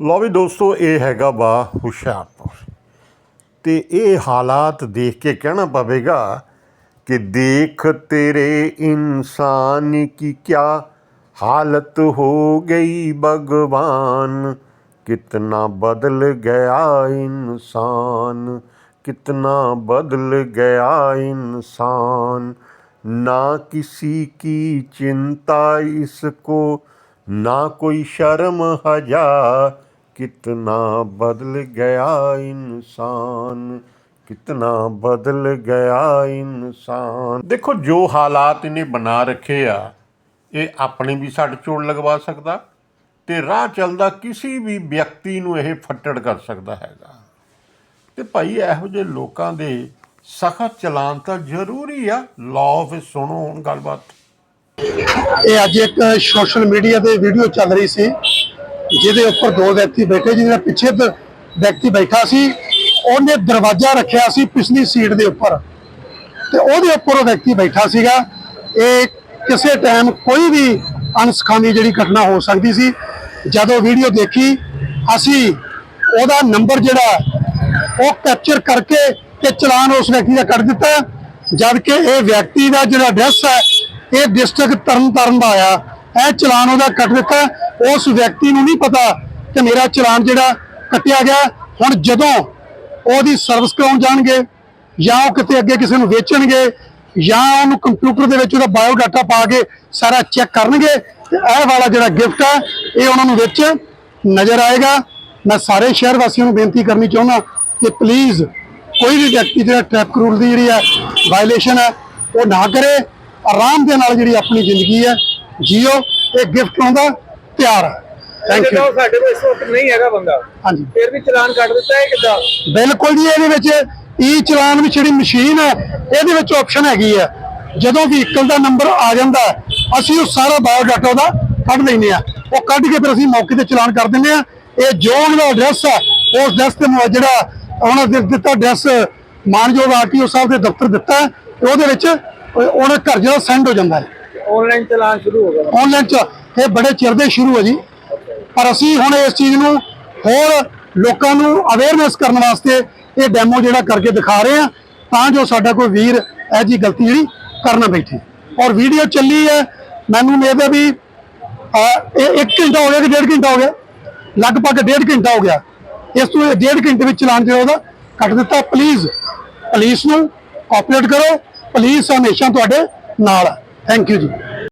ਲਓ ਵੀ ਦੋਸਤੋ ਇਹ ਹੈਗਾ ਵਾ ਹੁਸ਼ਿਆਰਪੁਰ ਤੇ ਇਹ ਹਾਲਾਤ ਦੇਖ ਕੇ ਕਹਿਣਾ ਪਵੇਗਾ ਕਿ ਦੇਖ ਤੇਰੇ ਇਨਸਾਨ ਕੀ ਕਿਆ ਹਾਲਤ ਹੋ ਗਈ ਭਗਵਾਨ कितना बदल गया इंसान कितना बदल गया इंसान ना किसी की चिंता इसको ना कोई शर्म हजा कितना बदल गया इंसान कितना बदल गया इंसान देखो जो हालात इन्हें बना रखे आ ਇਹ ਆਪਣੀ ਵੀ ਸੱਟ ਚੋਟ ਲਗਵਾ ਸਕਦਾ ਤੇ ਰਾਹ ਚੱਲਦਾ ਕਿਸੇ ਵੀ ਵਿਅਕਤੀ ਨੂੰ ਇਹ ਫੱਟੜ ਕਰ ਸਕਦਾ ਹੈਗਾ ਤੇ ਭਾਈ ਇਹੋ ਜਿਹੇ ਲੋਕਾਂ ਦੇ ਸਖਤ ਚਲਾਨ ਤਾਂ ਜ਼ਰੂਰੀ ਆ ਲਾਅ ਫਿਰ ਸੁਣੋ ਹੁਣ ਗੱਲਬਾਤ ਇਹ ਅੱਜ ਇੱਕ ਸੋਸ਼ਲ ਮੀਡੀਆ ਤੇ ਵੀਡੀਓ ਚੱਲ ਰਹੀ ਸੀ ਜਿਹਦੇ ਉੱਪਰ ਦੋ ਵਿਅਕਤੀ ਬੈਠੇ, ਜਿਹਦੇ ਪਿੱਛੇ ਵਿਅਕਤੀ ਬੈਠਾ ਸੀ, ਉਹਨੇ ਦਰਵਾਜ਼ਾ ਰੱਖਿਆ ਸੀ ਪਿਛਲੀ ਸੀਟ ਦੇ ਉੱਪਰ ਤੇ ਉਹਦੇ ਉੱਪਰ ਉਹ ਵਿਅਕਤੀ ਬੈਠਾ ਸੀਗਾ। ਇਹ ਕਿਸੇ ਟਾਈਮ ਕੋਈ ਵੀ ਅਣਸਖਾਵੀ ਜਿਹੜੀ ਘਟਨਾ ਹੋ ਸਕਦੀ ਸੀ, ਜਦੋਂ ਵੀਡੀਓ ਦੇਖੀ, ਅਸੀਂ ਉਹਦਾ ਨੰਬਰ ਜਿਹੜਾ, ਉਹ ਕੈਪਚਰ ਕਰਕੇ ਤੇ ਚਲਾਨ ਉਸ ਵਿਅਕਤੀ ਦਾ ਕੱਢ ਦਿੱਤਾ ਜਦ ਕਿ ਇਹ ਵਿਅਕਤੀ ਦਾ ਜਿਹੜਾ ਐਡਰੈਸ ਹੈ, ਇਹ ਡਿਸਟ੍ਰਿਕਟ ਤਰਨਤਾਰਨ ਦਾ ਆਇਆ। ਇਹ ਚਲਾਨ ਉਹਦਾ ਕੱਟ ਦਿੱਤਾ ਉਸ ਵਿਅਕਤੀ ਨੂੰ ਨਹੀਂ ਪਤਾ ਕਿ ਮੇਰਾ ਚਲਾਨ ਜਿਹੜਾ ਕੱਟਿਆ ਗਿਆ ਹੁਣ ਜਦੋਂ ਉਹਦੀ ਸਰਵਿਸ ਕਰਾਉਣ ਜਾਣਗੇ ਜਾਂ ਉਹ ਕਿਤੇ ਅੱਗੇ ਕਿਸੇ ਨੂੰ ਵੇਚਣਗੇ ਜਾਂ ਉਹਨੂੰ ਕੰਪਿਊਟਰ ਦੇ ਵਿੱਚ ਉਹਦਾ ਬਾਇਓ ਡਾਟਾ ਪਾ ਕੇ ਸਾਰਾ ਚੈੱਕ ਕਰਨਗੇ, ਤੇ ਇਹ ਵਾਲਾ ਜਿਹੜਾ ਗਿਫਟ ਹੈ, ਇਹ ਉਹਨਾਂ ਨੂੰ ਵਿੱਚ ਨਜ਼ਰ ਆਏਗਾ। ਮੈਂ ਸਾਰੇ ਸ਼ਹਿਰ ਵਾਸੀਆਂ ਨੂੰ ਬੇਨਤੀ ਕਰਨੀ ਚਾਹੁੰਦਾ ਕਿ ਪਲੀਜ਼ ਕੋਈ ਵੀ ਵਿਅਕਤੀ ਜਿਹੜਾ ਟ੍ਰੈਫਿਕ ਰੂਲ ਦੀ ਜਿਹੜੀ ਹੈ ਵਾਇਲੇਸ਼ਨ ਹੈ, ਉਹ ਨਾ ਕਰੇ। ਆਰਾਮ ਦੇ ਨਾਲ ਜਿਹੜੀ ਆਪਣੀ ਜ਼ਿੰਦਗੀ ਹੈ ਜੀਓ ਇਹ ਗਿਫਟ ਆਉਂਦਾ ਤਿਆਰ ਹੈ ਥੈਂਕ ਯੂ ਸਾਡੇ ਕੋਲ ਇਸ ਵਕਤ ਨਹੀਂ ਹੈਗਾ ਬੰਦਾ ਹਾਂਜੀ। ਫਿਰ ਵੀ ਚਲਾਨ ਕੱਟ ਦਿੱਤਾ ਹੈ ਕਿੱਦਾਂ? ਬਿਲਕੁਲ ਜੀ ਇਹਦੇ ਵਿੱਚ ਈ ਚਲਾਨ ਵਿੱਚ ਜਿਹੜੀ ਮਸ਼ੀਨ ਹੈ ਇਹਦੇ ਵਿੱਚ ਆਪਸ਼ਨ ਹੈਗੀ ਹੈ ਜਦੋਂ ਵਹੀਕਲ ਦਾ ਨੰਬਰ ਆ ਜਾਂਦਾ ਅਸੀਂ ਉਹ ਸਾਰਾ ਬਾਇਓ ਡਾਟਾ ਉਹਦਾ ਕੱਢ ਲੈਂਦੇ ਆ ਉਹ ਕੱਢ ਕੇ ਫਿਰ ਅਸੀਂ ਮੌਕੇ ਤੇ ਚਲਾਨ ਕਰ ਦਿੰਦੇ ਆ ਇਹ ਜੋ ਉਹਦਾ ਐਡਰੈਸ ਹੈ ਉਸ ਐਡਰੈਸ ਤੇ ਮ- ਜਿਹੜਾ ਉਹਨਾਂ ਦੇ ਦਿੱਤਾ ਐਡਰੈਸ ਮਾਨਯੋਗ ਆਰਟੀਓ ਸਾਹਿਬ ਦੇ ਦਫ਼ਤਰ ਦਿੱਤਾ ਉਹਦੇ ਵਿੱਚ ਉਹ- ਉਹਦਾ ਘਰ ਜਿਹੜਾ ਸੈਂਡ ਹੋ ਜਾਂਦਾ ਹੈ। ਆਨਲਾਈਨ ਚਲਾਨ ਸ਼ੁਰੂ ਹੋ ਗਿਆ। ਆਨਲਾਈਨ ਚ ਇਹ ਬੜੇ ਚਿਰ ਦੇ ਸ਼ੁਰੂ ਹੈ ਜੀ। ਪਰ ਅਸੀਂ ਹੁਣ ਇਸ ਚੀਜ਼ ਨੂੰ ਹੋਰ ਲੋਕਾਂ ਨੂੰ ਅਵੇਅਰਨੈਸ ਕਰਨ ਵਾਸਤੇ ਇਹ ਡੈਮੋ ਜਿਹੜਾ ਕਰਕੇ ਦਿਖਾ ਰਹੇ ਆ ਤਾਂ ਜੋ ਸਾਡਾ ਕੋਈ ਵੀਰ ਇਹ ਜੀ ਗਲਤੀ ਜਿਹੜੀ ਕਰਨਾ ਬੈਠੇ। ਔਰ ਵੀਡੀਓ ਚੱਲੀ ਹੈ, ਮੈਨੂੰ ਉਮੀਦ ਹੈ ਵੀ ਇਹ 1 ਘੰਟਾ ਹੋ ਗਿਆ ਕਿ ਡੇਢ ਘੰਟਾ ਹੋ ਗਿਆ? ਲਗਭਗ ਡੇਢ ਘੰਟਾ ਹੋ ਗਿਆ। ਇਸ ਤੋਂ ਇਹ ਡੇਢ ਘੰਟੇ ਵਿੱਚ ਚਲਾਨ ਜਿਹੜਾ ਉਹਦਾ ਕੱਟ ਦਿੱਤਾ। ਪਲੀਜ਼ ਪੁਲਿਸ ਨੂੰ ਕੋਆਪਰੇਟ ਕਰੋ। ਪੁਲਿਸ ਹਮੇਸ਼ਾ ਤੁਹਾਡੇ ਨਾਲ ਹੈ ਥੈਂਕ ਯੂ ਜੀ